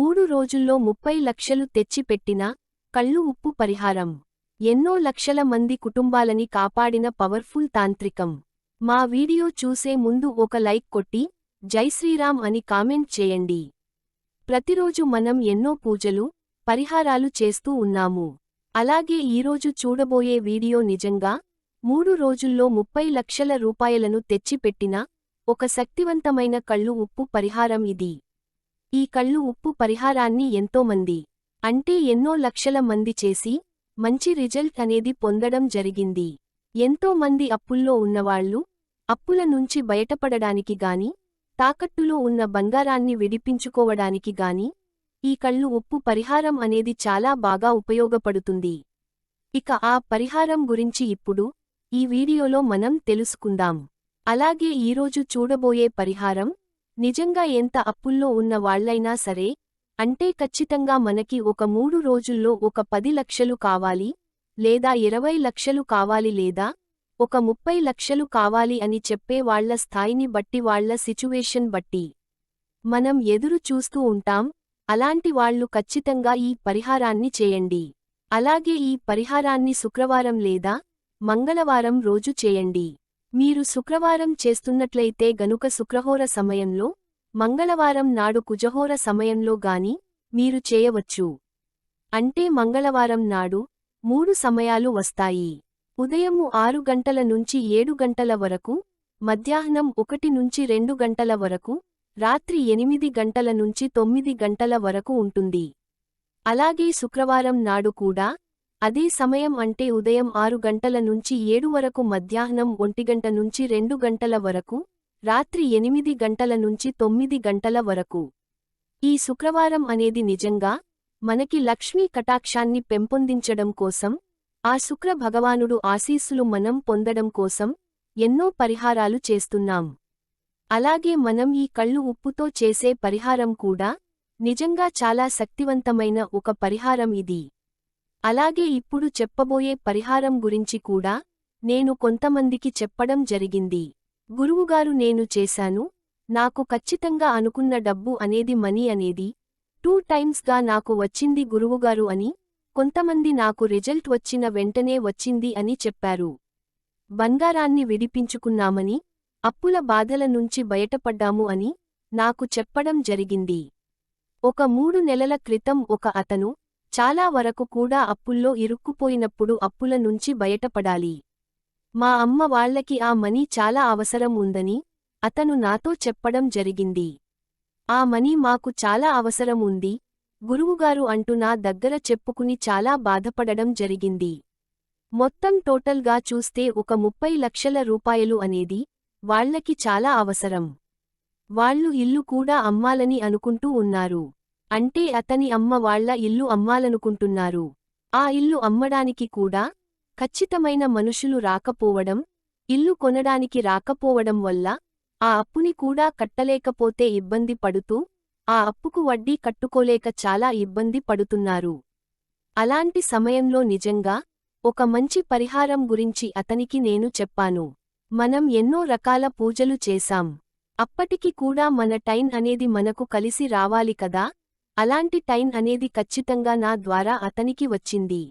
మూడు రోజుల్లో ముప్పై లక్షలు తెచ్చిపెట్టిన కళ్ళు ఉప్పు పరిహారం. ఎన్నో లక్షల మంది కుటుంబాలని కాపాడిన పవర్ఫుల్ తాంత్రికం. మా వీడియో చూసే ముందు ఒక లైక్ కొట్టి జై శ్రీరామ్ అని కామెంట్ చేయండి. ప్రతిరోజు మనం ఎన్నో పూజలు పరిహారాలు చేస్తూ ఉన్నాము. అలాగే ఈరోజు చూడబోయే వీడియో నిజంగా మూడు రోజుల్లో ముప్పై లక్షల రూపాయలను తెచ్చిపెట్టిన ఒక శక్తివంతమైన కళ్ళు ఉప్పు పరిహారం ఇది. ఈ కళ్ళు ఉప్పు పరిహారాన్ని ఎంతోమంది అంటే ఎన్నో లక్షల మంది చేసి మంచి రిజల్ట్ అనేది పొందడం జరిగింది. ఎంతో మంది అప్పుల్లో ఉన్నవాళ్ళు అప్పుల నుంచి బయటపడడానికి గాని తాకట్టులో ఉన్న బంగారాన్ని విడిపించుకోవడానికి గాని ఈ కళ్ళు ఉప్పు పరిహారం అనేది చాలా బాగా ఉపయోగపడుతుంది. ఇక ఆ పరిహారం గురించి ఇప్పుడు ఈ వీడియోలో మనం తెలుసుకుందాం. అలాగే ఈరోజు చూడబోయే పరిహారం నిజంగా ఎంత అప్పుల్లో ఉన్న వాళ్ళైనా సరే అంటే ఖచ్చితంగా మనకి ఒక మూడు రోజుల్లో ఒక పది లక్షలు కావాలి లేదా ఇరవై లక్షలు కావాలి లేదా ఒక ముప్పై లక్షలు కావాలి అని చెప్పే వాళ్ళ స్థాయిని బట్టి వాళ్ళ సిచ్యువేషన్ బట్టి మనం ఎదురు చూస్తూ ఉంటాం. అలాంటి వాళ్ళు ఖచ్చితంగా ఈ పరిహారాన్ని చేయండి. అలాగే ఈ పరిహారాన్ని శుక్రవారం లేదా మంగళవారం రోజు చేయండి. మీరు శుక్రవారం చేస్తున్నట్లయితే గనుక శుక్రహోర సమయంలో మంగళవారం నాడు కుజహోర సమయంలో గాని మీరు చేయవచ్చు. అంటే మంగళవారం నాడు మూడు సమయాలు వస్తాయి. ఉదయము ఆరు గంటల నుంచి ఏడు గంటల వరకు మధ్యాహ్నం ఒకటి నుంచి రెండు గంటల వరకు రాత్రి ఎనిమిది గంటల నుంచి తొమ్మిది గంటల వరకు ఉంటుంది. అలాగే శుక్రవారం నాడు కూడా అదే సమయం అంటే ఉదయం ఆరు గంటల నుంచి ఏడు వరకు మధ్యాహ్నం ఒంటిగంట నుంచి రెండు గంటల వరకు రాత్రి ఎనిమిది గంటల నుంచి తొమ్మిది గంటల వరకు. ఈ శుక్రవారం అనేది నిజంగా మనకి లక్ష్మీ కటాక్షాన్ని పెంపొందించడం కోసం ఆ శుక్ర భగవానుడు ఆశీస్సులు మనం పొందడం కోసం ఎన్నో పరిహారాలు చేస్తున్నాం. అలాగే మనం ఈ కళ్ళు ఉప్పుతో చేసే పరిహారం కూడా నిజంగా చాలా శక్తివంతమైన ఒక పరిహారం ఇది. అలాగే ఇప్పుడు చెప్పబోయే పరిహారం గురించి కూడా నేను కొంతమందికి చెప్పడం జరిగింది. గురువుగారు నేను చేశాను నాకు ఖచ్చితంగా అనుకున్న డబ్బు అనేది మనీ అనేది టూ టైమ్స్గా నాకు వచ్చింది గురువుగారు అని కొంతమంది నాకు రిజల్ట్ వచ్చిన వెంటనే వచ్చింది అని చెప్పారు. బంగారాన్ని విడిపించుకున్నామని అప్పుల బాధల నుంచి బయటపడ్డాము అని నాకు చెప్పడం జరిగింది. ఒక మూడు నెలల క్రితం ఒక అతను చాలా వరకు కూడా అప్పుల్లో ఇరుక్కుపోయినప్పుడు అప్పుల నుంచి బయటపడాలి. మా అమ్మ వాళ్ళకి ఆ మనీ చాలా అవసరం ఉందని అతను నాతో చెప్పడం జరిగింది. ఆ మనీ మాకు చాలా అవసరం ఉంది గురువుగారు అంటూ నా దగ్గర చెప్పుకుని చాలా బాధపడడం జరిగింది. మొత్తం టోటల్గా చూస్తే ఒక ముప్పై లక్షల రూపాయలు అనేది వాళ్ళకి చాలా అవసరం. వాళ్ళు ఇల్లు కూడా అమ్మాలని అనుకుంటూ ఉన్నారు. అంటే అతని అమ్మ వాళ్ళ ఇల్లు అమ్మాలనుకుంటున్నారు. ఆ ఇల్లు అమ్మడానికి కూడా ఖచ్చితమైన మనుషులు రాకపోవడం ఇల్లు కొనడానికి రాకపోవడం వల్ల ఆ అప్పుని కూడా కట్టలేకపోతే ఇబ్బంది పడుతూ ఆ అప్పుకు వడ్డీ కట్టుకోలేక చాలా ఇబ్బంది పడుతున్నారు. అలాంటి సమయంలో నిజంగా ఒక మంచి పరిహారం గురించి అతనికి నేను చెప్పాను. మనం ఎన్నో రకాల పూజలు చేశాం. అప్పటికి కూడా మన టైం అనేది మనకు కలిసి రావాలి కదా? అలాంటి టైం అనేది ఖచ్చితంగా నా ద్వారా అతనికి వచ్చింది.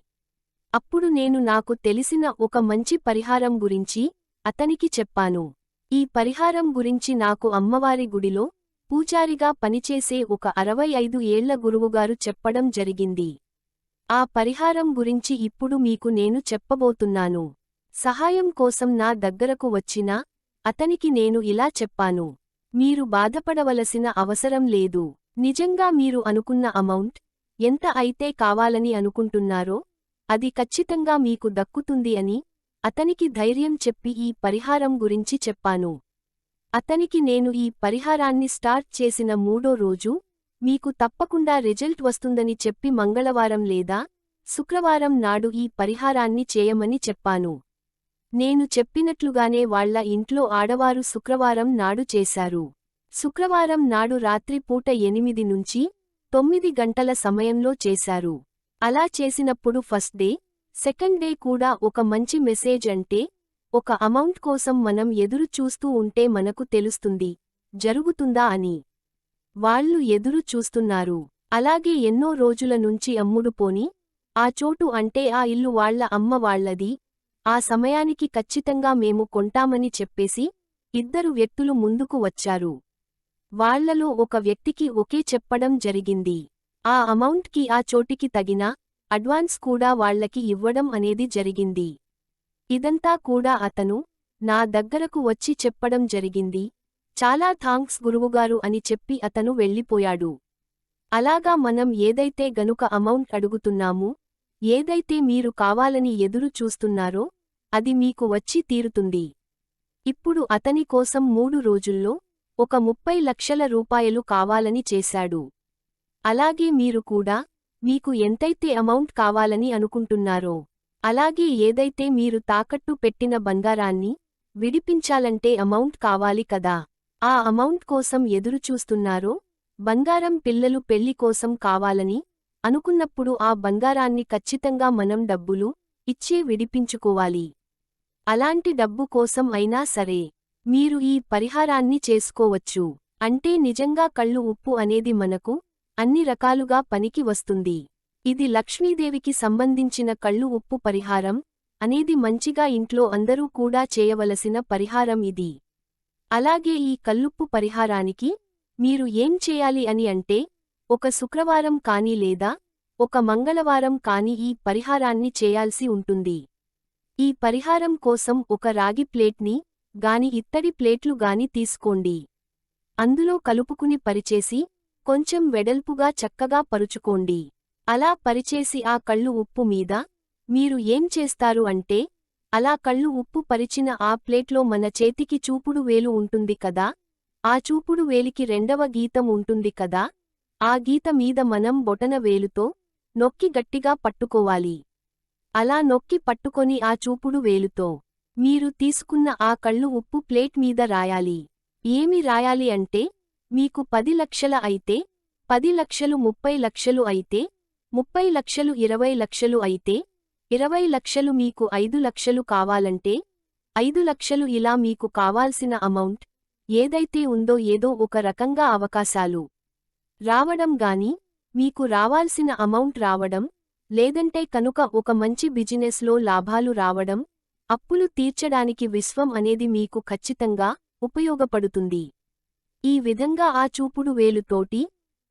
అప్పుడు నేను నాకు తెలిసిన ఒక మంచి పరిహారం గురించి అతనికి చెప్పాను. ఈ పరిహారం గురించి నాకు అమ్మవారి గుడిలో పూజారిగా పనిచేసే ఒక అరవై ఐదు ఏళ్ళ గురువుగారు చెప్పడం జరిగింది. ఆ పరిహారం గురించి ఇప్పుడు మీకు నేను చెప్పబోతున్నాను. సహాయం కోసం నా దగ్గరకు వచ్చినా అతనికి నేను ఇలా చెప్పాను. మీరు బాధపడవలసిన అవసరం లేదు. నిజంగా మీరు అనుకున్న అమౌంట్ ఎంత అయితే కావాలని అనుకుంటున్నారో అది ఖచ్చితంగా మీకు దక్కుతుంది అని అతనికి ధైర్యం చెప్పి ఈ పరిహారం గురించి చెప్పాను. అతనికి నేను ఈ పరిహారాన్ని స్టార్ట్ చేసిన మూడో రోజు మీకు తప్పకుండా రిజల్ట్ వస్తుందని చెప్పి మంగళవారం లేదా శుక్రవారం నాడు ఈ పరిహారాన్ని చేయమని చెప్పాను. నేను చెప్పినట్లుగానే వాళ్ళ ఇంట్లో ఆడవారు శుక్రవారం నాడు చేశారు. శుక్రవారం నాడు రాత్రి పూట ఎనిమిది నుంచి తొమ్మిది గంటల సమయంలో చేశారు. అలా చేసినప్పుడు ఫస్ట్ డే సెకండ్ డే కూడా ఒక మంచి మెసేజ్ అంటే ఒక అమౌంట్ కోసం మనం ఎదురు చూస్తూ ఉంటే మనకు తెలుస్తుంది జరుగుతుందా అని. వాళ్ళు ఎదురు చూస్తున్నారు. అలాగే ఎన్నో రోజుల నుంచి అమ్ముడు పోని ఆ చోటు అంటే ఆ ఇల్లు వాళ్ళ అమ్మ వాళ్ళది ఆ సమయానికి ఖచ్చితంగా మేము కొంటామని చెప్పేసి ఇద్దరు వ్యక్తులు ముందుకు వచ్చారు. వాళ్ళలో ఒక వ్యక్తికి ఒకే చెప్పడం జరిగింది. ఆ అమౌంట్కి ఆ చోటికి తగిన అడ్వాన్స్ కూడా వాళ్ళకి ఇవ్వడం అనేది జరిగింది. ఇదంతా కూడా అతను నా దగ్గరకు వచ్చి చెప్పడం జరిగింది. చాలా థాంక్స్ గురువుగారు అని చెప్పి అతను వెళ్ళిపోయాడు. అలాగా మనం ఏదైతే గనుక అమౌంట్ అడుగుతున్నామో ఏదైతే మీరు కావాలని ఎదురు చూస్తున్నారో అది మీకు వచ్చి తీరుతుంది. ఇప్పుడు అతని కోసం మూడు రోజుల్లో ఒక ముప్పై లక్షల రూపాయలు కావాలని చేశాడు. అలాగే మీరు కూడా మీకు ఎంతైతే అమౌంట్ కావాలని అనుకుంటున్నారో అలాగే ఏదైతే మీరు తాకట్టు పెట్టిన బంగారాన్ని విడిపించాలంటే అమౌంట్ కావాలి కదా. ఆ అమౌంట్ కోసం ఎదురుచూస్తున్నారో బంగారం పిల్లలు పెళ్ళి కోసం కావాలని అనుకున్నప్పుడు ఆ బంగారాన్ని ఖచ్చితంగా మనం డబ్బులు ఇచ్చే విడిపించుకోవాలి. అలాంటి డబ్బు కోసం అయినా సరే మీరు ఈ పరిహారాన్ని చేసుకోవచ్చు. అంటే నిజంగా కళ్ళు ఉప్పు అనేది మనకు అన్ని రకాలుగా పనికి వస్తుంది. ఇది లక్ష్మీదేవికి సంబంధించిన కళ్ళు ఉప్పు పరిహారం అనేది మంచిగా ఇంట్లో అందరూ కూడా చేయవలసిన పరిహారం ఇది. అలాగే ఈ కల్లుప్పు పరిహారానికి మీరు ఏం చేయాలి అని అంటే ఒక శుక్రవారం కానీ లేదా ఒక మంగళవారం కాని ఈ పరిహారాన్ని చేయాల్సి ఉంటుంది. ఈ పరిహారం కోసం ఒక రాగి ప్లేట్ని గాని ఇత్తడి ప్లేట్లు గాని తీసుకోండి. అందులో కలుపుకుని పరిచేసి కొంచెం వెడల్పుగా చక్కగా పరుచుకోండి. అలా పరిచేసి ఆ కళ్ళు ఉప్పు మీద మీరు ఏం చేస్తారు అంటే అలా కళ్ళు ఉప్పు పరిచిన ఆ ప్లేట్లో మన చేతికి చూపుడు వేలు ఉంటుంది కదా? ఆ చూపుడు వేలికి రెండవ గీతం ఉంటుంది కదా? ఆ గీత మీద మనం బొటన వేలుతో నొక్కి గట్టిగా పట్టుకోవాలి. అలా నొక్కి పట్టుకొని ఆ చూపుడు వేలుతో మీరు తీసుకున్న ఆ కళ్ళు ఉప్పు ప్లేట్ మీద రాయాలి. ఏమి రాయాలి అంటే మీకు పది లక్షల అయితే పది లక్షలు ముప్పై లక్షలు అయితే ముప్పై లక్షలు ఇరవై లక్షలు అయితే ఇరవై లక్షలు మీకు ఐదు లక్షలు కావాలంటే ఐదు లక్షలు ఇలా మీకు కావాల్సిన అమౌంట్ ఏదైతే ఉందో ఏదో ఒక రకంగా అవకాశాలు రావడం గాని మీకు రావాల్సిన అమౌంట్ రావడం లేదంటే కనుక ఒక మంచి బిజినెస్లో లాభాలు రావడం అప్పులు తీర్చడానికి విశ్వం అనేది మీకు ఖచ్చితంగా ఉపయోగపడుతుంది. ఈ విధంగా ఆ చూపుడు వేలుతోటి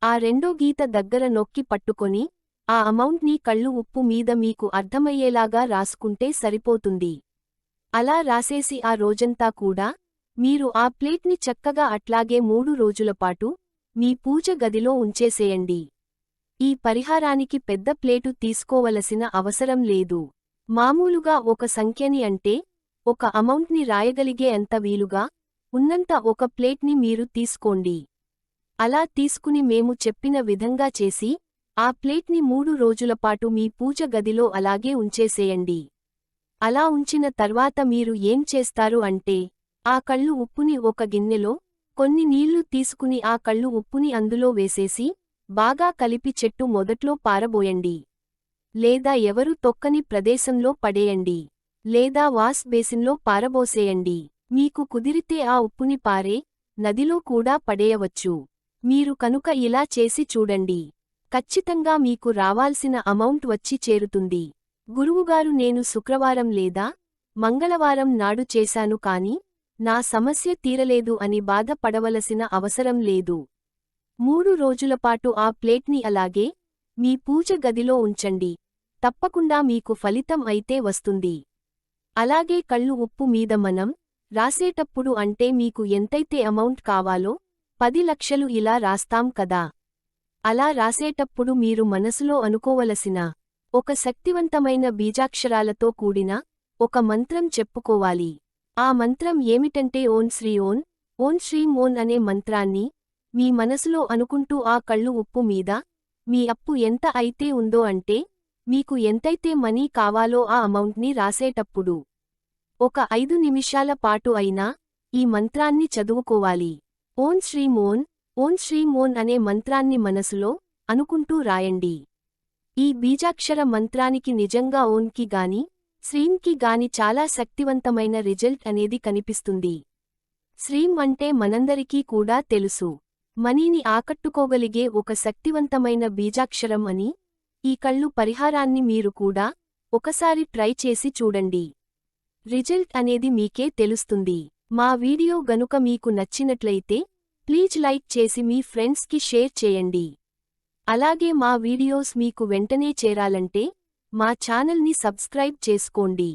ఆ రెండో గీత దగ్గర నొక్కి పట్టుకొని ఆ అమౌంట్ని కళ్ళు ఉప్పు మీద మీకు అర్థమయ్యేలాగా రాసుకుంటే సరిపోతుంది. అలా రాసేసి ఆ రోజంతా కూడా మీరు ఆ ప్లేట్ని చక్కగా అట్లాగే మూడు రోజులపాటు మీ పూజ గదిలో ఉంచేసేయండి. ఈ పరిహారానికి పెద్ద ప్లేటు తీసుకోవలసిన అవసరం లేదు. మామూలుగా ఒక సంఖ్యని అంటే ఒక అమౌంట్ని రాయగలిగే అంత వీలుగా ఉన్నంత ఒక ప్లేట్ని మీరు తీసుకోండి. అలా తీసుకుని మేము చెప్పిన విధంగా చేసి ఆ ప్లేట్ని మూడు రోజులపాటు మీ పూజ గదిలో అలాగే ఉంచేసేయండి. అలా ఉంచిన తర్వాత మీరు ఏం చేస్తారు అంటే ఆ కళ్ళు ఉప్పుని ఒక గిన్నెలో కొన్ని నీళ్ళు తీసుకుని ఆ కళ్ళు ఉప్పుని అందులో వేసేసి బాగా కలిపి చెట్టు మొదట్లో పారబోయండి. లేదా ఎవరు తొక్కని ప్రదేశంలో పడేయండి. లేదా వాస్ బేసిన్లో పారబోసేయండి. మీకు కుదిరితే ఆ ఉప్పుని పారే నదిలో కూడా పడేయవచ్చు. మీరు కనుక ఇలా చేసి చూడండి. ఖచ్చితంగా మీకు రావాల్సిన అమౌంట్ వచ్చి చేరుతుంది. గురువుగారు నేను శుక్రవారం లేదా మంగళవారం నాడు చేశాను కాని నా సమస్య తీరలేదు అని బాధపడవలసిన అవసరం లేదు. మూడు రోజులపాటు ఆ ప్లేట్ని అలాగే మీ పూజ గదిలో ఉంచండి. తప్పకుండా మీకు ఫలితం అయితే వస్తుంది. అలాగే కళ్ళు ఉప్పు మీద మనం రాసేటప్పుడు అంటే మీకు ఎంతైతే అమౌంట్ కావాలో పది లక్షలు ఇలా రాస్తాం కదా. అలా రాసేటప్పుడు మీరు మనసులో అనుకోవలసిన ఒక శక్తివంతమైన బీజాక్షరాలతో కూడిన ఒక మంత్రం చెప్పుకోవాలి. ఆ మంత్రం ఏమిటంటే ఓన్ శ్రీ ఓన్ ఓన్ శ్రీం ఓన్ అనే మంత్రాన్ని మీ మనసులో అనుకుంటూ ఆ కళ్ళు ఉప్పు మీద మీ అప్పు ఎంత అయితే ఉందో అంటే మీకు ఎంతైతే మనీ కావాలో ఆ అమౌంట్ని రాసేటప్పుడు ఒక ఐదు నిమిషాల పాటు అయినా ఈ మంత్రాన్ని చదువుకోవాలి. ఓం శ్రీ మోన్ ఓం శ్రీ మోన్ అనే మంత్రాన్ని మనసులో అనుకుంటూ రాయండి. ఈ బీజాక్షర మంత్రానికి నిజంగా ఓన్కి గాని శ్రీంకి గాని చాలా శక్తివంతమైన రిజల్ట్ అనేది కనిపిస్తుంది. శ్రీం అంటే మనందరికీ కూడా తెలుసు. మనీని ఆకట్టుకోగలిగే ఒక శక్తివంతమైన బీజాక్షరం అని ఈ కళ్ళు పరిహారాన్ని మీరు కూడా ఒకసారి ట్రై చేసి చూడండి. రిజల్ట్ అనేది మీకే తెలుస్తుంది. మా వీడియో గనుక మీకు నచ్చినట్లయితే ప్లీజ్ లైక్ చేసి మీ ఫ్రెండ్స్కి షేర్ చేయండి. అలాగే మా వీడియోస్ మీకు వెంటనే చేరాలంటే మా ఛానల్ని సబ్స్క్రైబ్ చేసుకోండి.